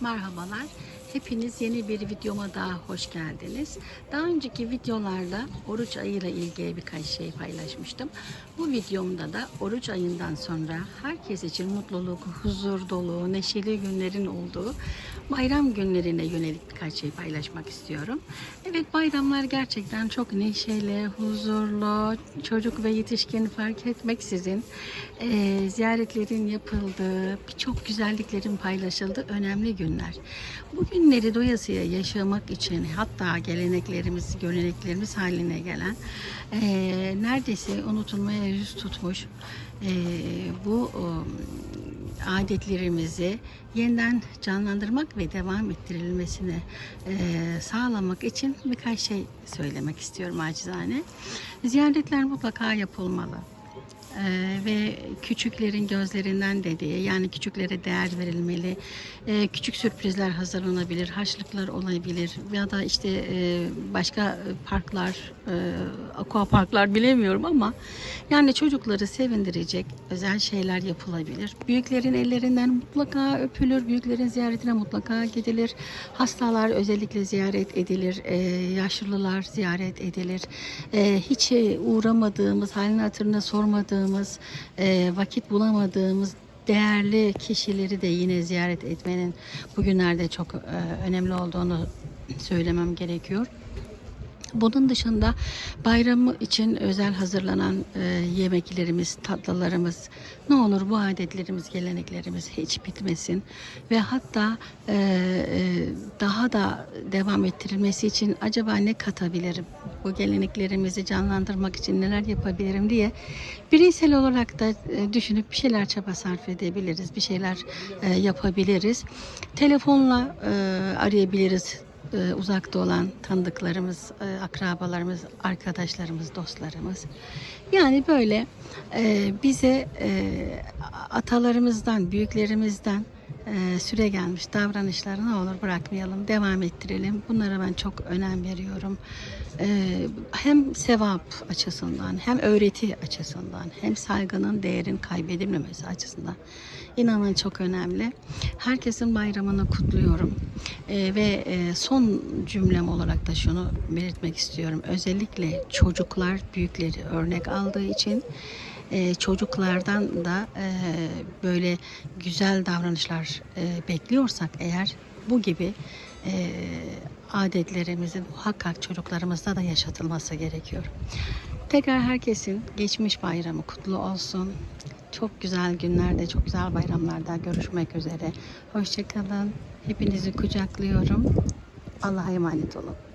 Merhabalar. Hepiniz yeni bir videoma daha hoş geldiniz. Daha önceki videolarda oruç ayıyla ilgili birkaç şey paylaşmıştım. Bu videomda da oruç ayından sonra herkes için mutluluk, huzur dolu, neşeli günlerin olduğu bayram günlerine yönelik birkaç şey paylaşmak istiyorum. Evet bayramlar gerçekten çok neşeli, huzurlu, çocuk ve yetişkin fark etmeksizin eee, ziyaretlerin yapıldığı, birçok güzelliklerin paylaşıldığı önemli günler. Bu günleri doyasıya yaşamak için hatta geleneklerimiz, göreneklerimiz haline gelen eee, neredeyse unutulmaya yüz tutmuş eee, bu um, adetlerimizi yeniden canlandırmak ve devam ettirilmesini eee, sağlamak için birkaç şey söylemek istiyorum acizane. Ziyaretler mutlaka yapılmalı. Ee, ve küçüklerin gözlerinden dediği yani küçüklere değer verilmeli. Ee, küçük sürprizler hazırlanabilir harçlıklar olabilir ya da işte e, başka parklar e, aqua parklar bilemiyorum ama yani çocukları sevindirecek özel şeyler yapılabilir. Büyüklerin ellerinden mutlaka öpülür büyüklerin ziyaretine mutlaka gidilir. Hastalar özellikle ziyaret edilir Ee, yaşlılar ziyaret edilir. Ee, hiç e, uğramadığımız halini hatırını sormadığımız e, vakit bulamadığımız değerli kişileri de yine ziyaret etmenin bugünlerde çok e, önemli olduğunu söylemem gerekiyor. Bunun dışında bayramı için özel hazırlanan e, yemeklerimiz, tatlılarımız, ne olur bu adetlerimiz, geleneklerimiz hiç bitmesin ve hatta e, e, daha da devam ettirilmesi için acaba ne katabilirim? Bu geleneklerimizi canlandırmak için neler yapabilirim diye bireysel olarak da e, düşünüp bir şeyler çaba sarf edebiliriz, bir şeyler e, yapabiliriz. Telefonla e, arayabiliriz uzakta olan tanıdıklarımız, akrabalarımız, arkadaşlarımız, dostlarımız. Yani böyle bize atalarımızdan, büyüklerimizden e, süre gelmiş davranışları ne olur bırakmayalım, devam ettirelim. Bunlara ben çok önem veriyorum. E, hem sevap açısından, hem öğreti açısından, hem saygının değerin kaybedilmemesi açısından inanın çok önemli. Herkesin bayramını kutluyorum. E, ve e, son cümlem olarak da şunu belirtmek istiyorum. Özellikle çocuklar büyükleri örnek aldığı için e, çocuklardan da e, böyle güzel davranışlar e, bekliyorsak eğer bu gibi e, adetlerimizin muhakkak çocuklarımızda da yaşatılması gerekiyor. Tekrar herkesin geçmiş bayramı kutlu olsun. Çok güzel günlerde, çok güzel bayramlarda görüşmek üzere. Hoşçakalın. Hepinizi kucaklıyorum. Allah'a emanet olun.